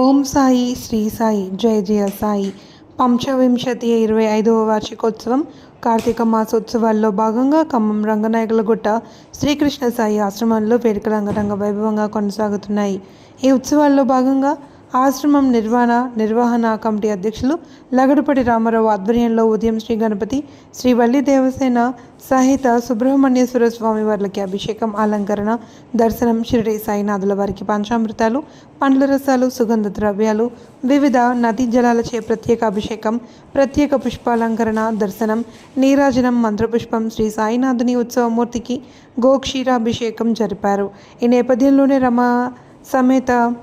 ఓం సాయి శ్రీ సాయి జయ జయ సాయి. పంచవింశతి ఇరవై ఐదవ వార్షికోత్సవం కార్తీక మాసోత్సవాల్లో భాగంగా ఖమ్మం రంగనాయకులగుట్ట శ్రీకృష్ణ సాయి ఆశ్రమంలో వేడుకలు అంగరంగ వైభవంగా కొనసాగుతున్నాయి. ఈ ఉత్సవాల్లో భాగంగా ఆశ్రమం నిర్వహణ నిర్వహణ కమిటీ అధ్యక్షులు లగడుపటి రామారావు ఆధ్వర్యంలో ఉదయం శ్రీ గణపతి శ్రీ వల్లి దేవసేన సహిత సుబ్రహ్మణ్యేశ్వర స్వామి వారికి అభిషేకం అలంకరణ దర్శనం షిరిడి సాయినాథుల వారికి పంచామృతాలు పండ్ల రసాలు సుగంధ ద్రవ్యాలు వివిధ నదీ జలాలచే ప్రత్యేక అభిషేకం ప్రత్యేక పుష్పాలంకరణ దర్శనం నీరాజనం మంత్రపుష్పం శ్రీ సాయినాథుని ఉత్సవమూర్తికి గోక్షీరాభిషేకం జరిపారు. ఈ నేపథ్యంలోనే రమ సమేత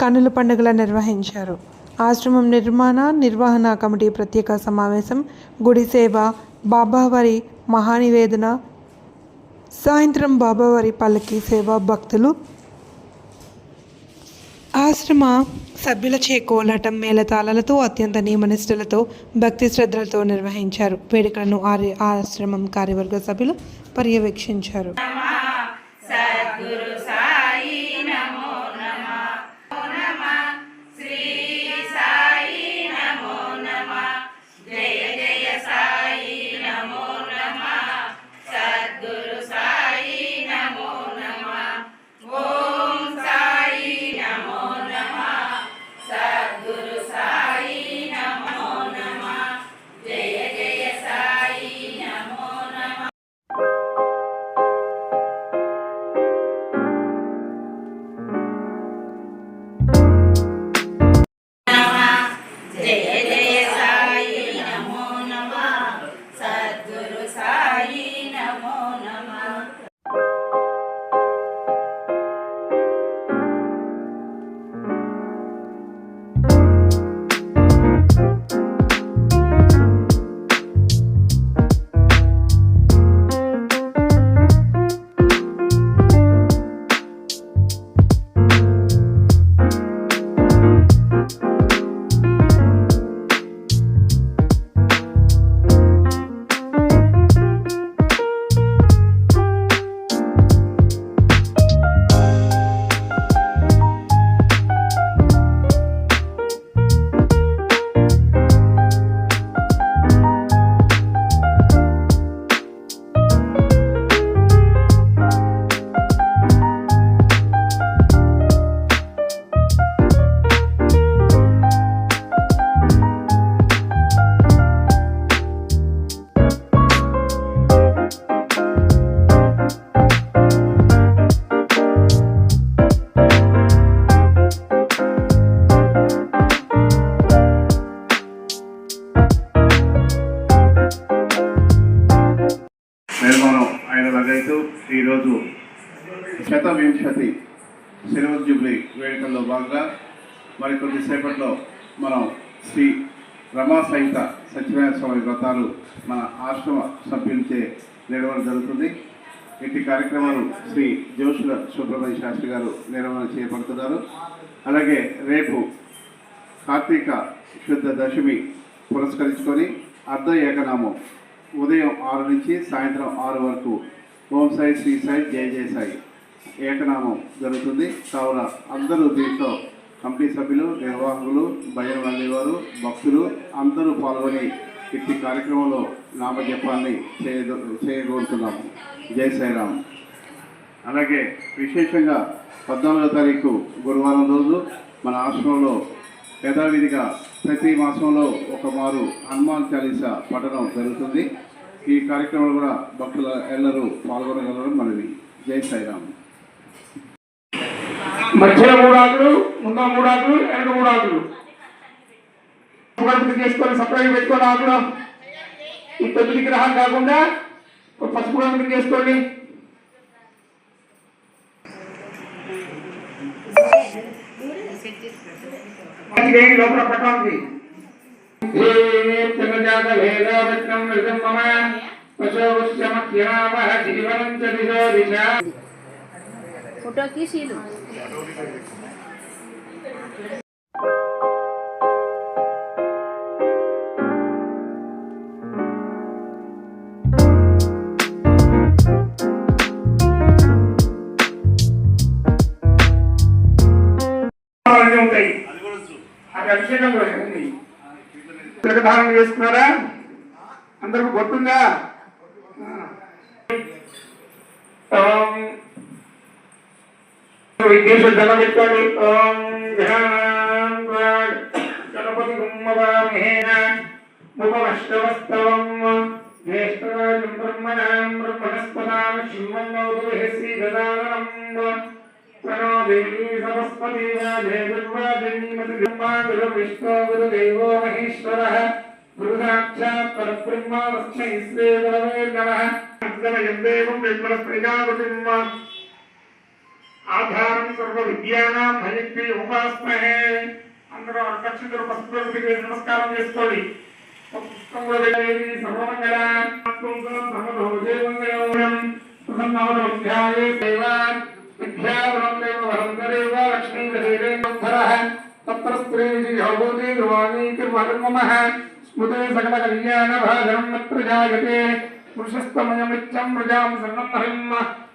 కన్నుల పండుగల నిర్వహించారు. ఆశ్రమం నిర్మాణ నిర్వహణ కమిటీ ప్రత్యేక సమావేశం గుడి సేవ బాబావారి మహానివేదన సాయంత్రం బాబావారి పల్లకి సేవ భక్తులు ఆశ్రమ సభ్యులచే కోలాటం మేళతాళాలతో అత్యంత నియమనిష్టలతో భక్తి శ్రద్ధలతో నిర్వహించారు. వేడుకలను ఆశ్రమం కార్యవర్గ సభ్యులు పర్యవేక్షించారు. శతవింశతి సిల్వర్ జూబ్లీ వేడుకల్లో భాగంగా మరి కొద్దిసేపట్లో మనం శ్రీ రమా సహిత సత్యనారాయణ స్వామి వ్రతాలు మన ఆశ్రమ సభ్యులచే నిర్వహణ జరుగుతుంది. ఇట్టి కార్యక్రమాలు శ్రీ జోషుల సుబ్రహ్మణ్య శాస్త్రి గారు నిర్వహణ చేపడుతున్నారు అలాగే రేపు కార్తీక శుద్ధ దశమి పురస్కరించుకొని అర్ధ ఏకనామం ఉదయం ఆరు నుంచి సాయంత్రం ఆరు వరకు. ఓం సాయి శ్రీ సాయి జయ జయ సాయి. ఏకనామం జరుగుతుంది. కావున అందరూ దీంట్లో కమిటీ సభ్యులు నిర్వాహకులు భజన వారు భక్తులు అందరూ పాల్గొని ఇట్టి కార్యక్రమంలో నామజపాన్ని చేయ చేయగోరుతున్నాము. జై సాయిరామ్. అలాగే విశేషంగా పద్నాలుగో తారీఖు గురువారం రోజు మన ఆశ్రమంలో యథావిధిగా ప్రతి మాసంలో ఒక మారు హనుమాన్ చాలీసా పఠనం జరుగుతుంది. ఈ కార్యక్రమంలో కూడా భక్తుల ఎల్లరూ పాల్గొనగలరు మనవి. జై సాయిరామ్. మధ్యలో మూడు ఆకులు ముందు మూడు ఆకులు వెనక మూడు ఆకులు చేసుకొని సపరేట్ పెట్టుకోండి ఆకులు. ఈ తొమ్మిది గ్రహాలు కాకుండా ఒక పసుపు గంటలు చేసుకోండి లోపల పట్టాలి జీవనం చ దిశో ఉంటాయి అభిషేకం కూడా ఉంది. తిలకధారణ చేసుకున్నారా? అందరికి గుర్తుందా? तो विद्युषद्धन वित्तमि ॐ गणपति कुम्भवामहेन मुपमष्टवस्तवम् ज्येष्ठराजम् ब्रह्मणाम् ब्रह्मणस्पदाम् शिवम् नौदुर्हसि गजाननम् तनो देवी सरस्वती विष्णो गुरुदेवो महेश्वरः। गुरुसाक्षात् परब्रह्मा तस्मै श्रीगुरवे नमः। देवम् विद्मनस्मृजापतिम् ఆధారం సర్వ విద్యానాం హయక్రి ఉపాస్మహే అందరూ అక్షితులు పశుపతికి నమస్కారం చేసుకోండి పుష్పం వేది సర్వమంగళ సర్వభోజేమంగళం ప్రసన్నవధ్యాయే సేవాన్ విద్యావరం దేవ వరందరేవ లక్ష్మీధరేంధరః తత్ర స్త్రీ యోగోతి ధ్రువాణి తిరుమహ స్మృతే సకల కళ్యాణ భాగం నత్ర జాయతే పురుషస్తమయమిచ్చం ప్రజాం సర్వం హరిం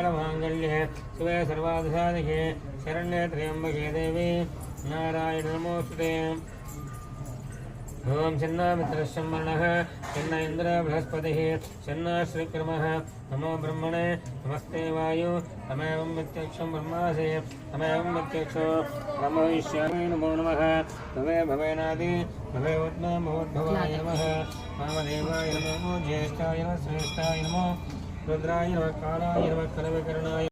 मंगलमांगल्ये शिवे सर्वाधिसाधिके शरण्ये त्र्यम्बके देवी नारायण नमोस्तुते ओम ॐ छिन्नामित्रश्रह्मणः छिन्न इंद्र बृहस्पतिः छिन्ना श्रीक्रमः, नमो ब्रह्मणे, नमस्ते वायु तमेवं प्रत्यक्षं ब्रह्मासि तमेवं प्रत्यक्षो। ब्रह्मविष्यामि नमो नमः। तमे भवेनादि, भवे उद्मभवद्भवाय नमः। मामदेवाय नमो, ज्येष्ठाय श्रेष्ठाय नमो। रुद्राय नमः कालाय नमः कलवकरणाय